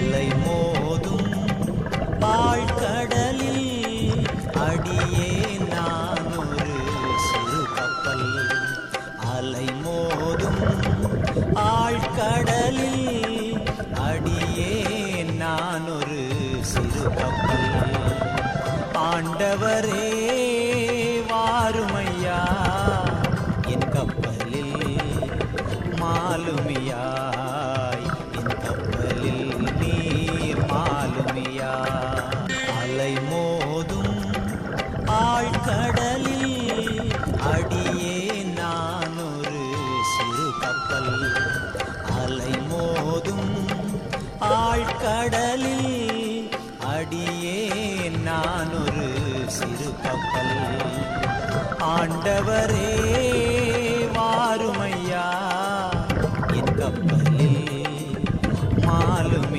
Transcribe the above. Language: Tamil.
அலை மோதும் ஆழ்கடலில் அடியே நான் ஒரு சிறு கப்பல். அலை மோதும் ஆழ்கடலில் அடியே நான் ஒரு சிறு கப்பல். ஆண்டவரே வாருமையா என் கப்பலில் மாலுமியா. போதும். ஆழ்கடலில் அடியே நான் ஒரு சிறு கப்பல். அலை மோதும். ஆழ்கடலில் அடியே நான் ஒரு சிறு கப்பல். ஆண்டவரே வாருமையா.